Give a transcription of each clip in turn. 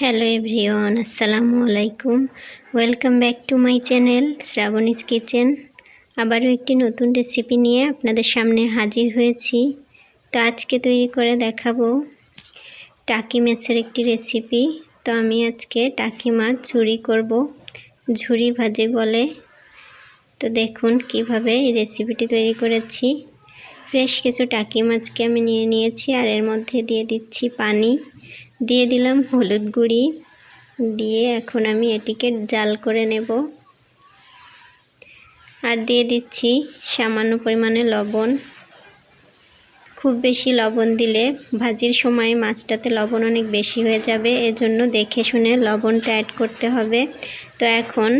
Hello everyone, আসসালামু আলাইকুম। Welcome back to my channel Shrabani's kitchen. আবারও একটি নতুন রেসিপি নিয়ে আপনাদের সামনে হাজির হয়েছি। তো আজকে তৈরি করে দেখাবো টাকি মাছের একটি রেসিপি। তো আমি আজকে টাকি মাছ ঝুরি করব। ঝুরি ভাজে বলে। তো দেখুন কীভাবে এই রেসিপিটি তৈরি করেছি। ফ্রেশ কিছু টাকি মাছকে আমি নিয়ে নিয়েছি আর এর মধ্যে দিয়ে দিচ্ছি পানি। দিয়ে দিলাম হলুদ গুঁড়ি। দিয়ে এখন আমি এটিকে জাল করে নেব। আর দিয়ে দিচ্ছি সামান্য পরিমাণে লবণ। খুব বেশি লবণ দিলে ভাজির সময় মাছটাতে লবণ অনেক বেশি হয়ে যাবে, এজন্য দেখে শুনে লবণটা অ্যাড করতে হবে। তো এখন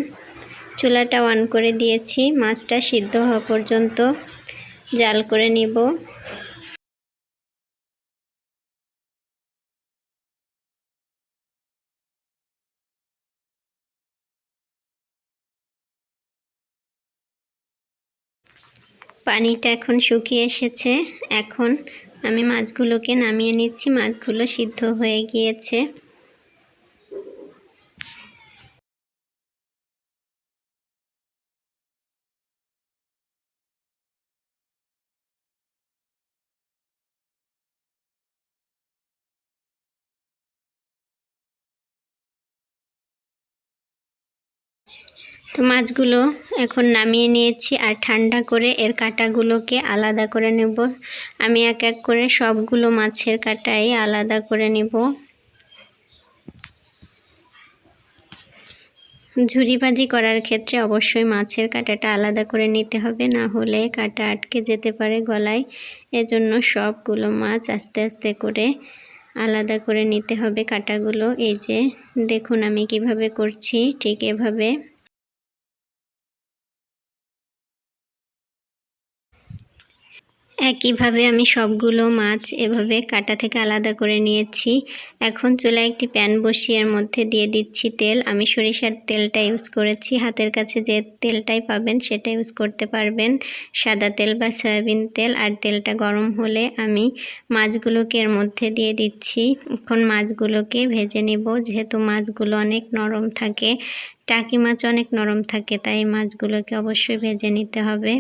চুলাটা অন করে দিয়েছি, মাছটা সিদ্ধ হওয়া পর্যন্ত। জাল করে নিব। পানিটা এখন শুকিয়ে এসেছে। এখন আমি মাছগুলোকে নামিয়ে নিচ্ছি। মাছগুলো সিদ্ধ হয়ে গিয়েছে। তো মাছগুলো এখন নামিয়ে নিয়েছি আর ঠান্ডা করে এর কাঁটাগুলোকে আলাদা করে নেব। আমি এক এক করে সবগুলো মাছের কাঁটাই আলাদা করে নেব। ঝুরি ভাজি করার ক্ষেত্রে অবশ্যই মাছের কাঁটাটা আলাদা করে নিতে হবে, না হলে কাঁটা আটকে যেতে পারে গলায়। এজন্য সবগুলো মাছ আস্তে আস্তে করে আলাদা করে নিতে হবে কাঁটাগুলো। এই যে দেখুন আমি কীভাবে করছি, ঠিক এভাবে একইভাবে আমি সবগুলো মাছ এভাবে কাটা থেকে আলাদা করে নিয়েছি। এখন চুলায় একটি প্যান বসিয়ে এর মধ্যে দিয়ে দিচ্ছি তেল। আমি সরিষার তেলটা ইউজ করেছি। হাতের কাছে যে তেলটাই পাবেন সেটা ইউজ করতে পারবেন। সাদা তেল বা সয়াবিন তেল। আর তেলটা গরম হলে আমি মাছগুলোকে এর মধ্যে দিয়ে দিচ্ছি। এখন মাছগুলোকে ভেজে নেব। যেহেতু মাছগুলো অনেক নরম থাকে, টাকি মাছ অনেক নরম থাকে, তাই মাছগুলোকে অবশ্যই ভেজে নিতে হবে।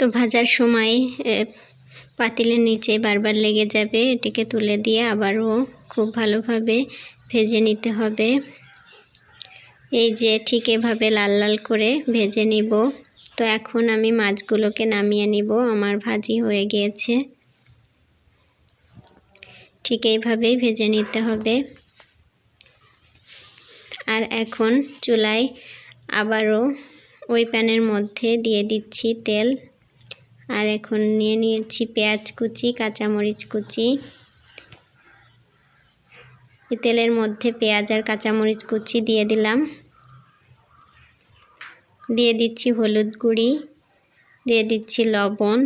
তো ভাজার সময় পাতিলের নিচে বারবার লেগে যাবে, এটিকে তুলে দিয়ে আবারও খুব ভালোভাবে ভেজে নিতে হবে। এই যে ঠিক এভাবে লাল লাল করে ভেজে নিব। তো এখন আমি মাছগুলোকে নামিয়ে নিব, আমার ভাজি হয়ে গিয়েছে। ঠিক এইভাবেই ভেজে নিতে হবে। আর এখন চুলায় আবারও ওই প্যানের মধ্যে দিয়ে দিচ্ছি তেল। আর এখন নিয়ে নিয়েছি পেঁয়াজ কুচি, কাঁচামরিচ কুচি। তেলের মধ্যে পেঁয়াজ আর কাঁচামরিচ কুচি দিয়ে দিলাম। দিয়ে দিচ্ছি হলুদ গুঁড়ি, দিয়ে দিচ্ছি লবণ।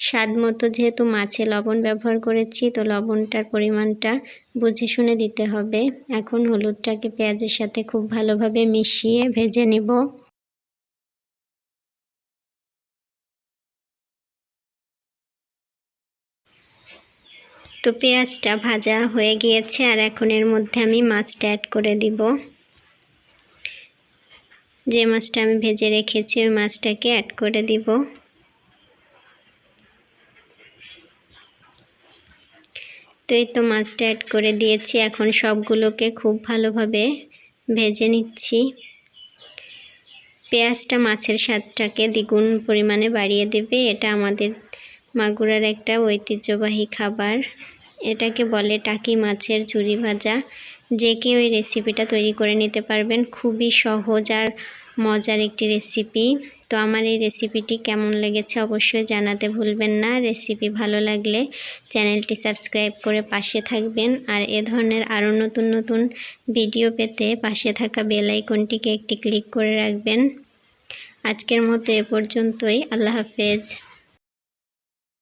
স্বাদ মতো যেহেতু মাছে লবণ ব্যবহার করেছি, তো লবণটার পরিমাণটা বুঝে শুনে দিতে হবে। এখন হলুদটাকে পেঁয়াজের সাথে খুব ভালোভাবে মিশিয়ে ভেজে নিব। তো পেঁয়াজটা ভাজা হয়ে গিয়েছে আর এখন এর মধ্যে আমি মাছটা অ্যাড করে দিব। যে মাছটা আমি ভেজে রেখেছি ওই মাছটাকে অ্যাড করে দিব। তো এই তো মাছটা অ্যাড করে দিয়েছি, এখন সবগুলোকে খুব ভালোভাবে ভেজে নিচ্ছি। পেঁয়াজটা মাছের স্বাদটাকে দ্বিগুণ পরিমাণে বাড়িয়ে দেবে, এটা আমাদের মাগুরার একটা ঐতিহ্যবাহী খাবার। এটাকে বলে টাকি মাছের ঝুরি ভাজা। যে কেউ এই রেসিপিটা তৈরি করে নিতে পারবেন। খুবই সহজ আর মজার একটি রেসিপি তো আমার এই রেসিপিটি কেমন লেগেছে অবশ্যই জানাতে ভুলবেন না। রেসিপি ভালো লাগলে চ্যানেলটি সাবস্ক্রাইব করে পাশে থাকবেন। আর এ ধরনের আরও নতুন নতুন ভিডিও পেতে পাশে থাকা বেল আইকনটিকে একটি ক্লিক করে রাখবেন। আজকের মতো এ পর্যন্তই। আল্লাহ হাফেজ।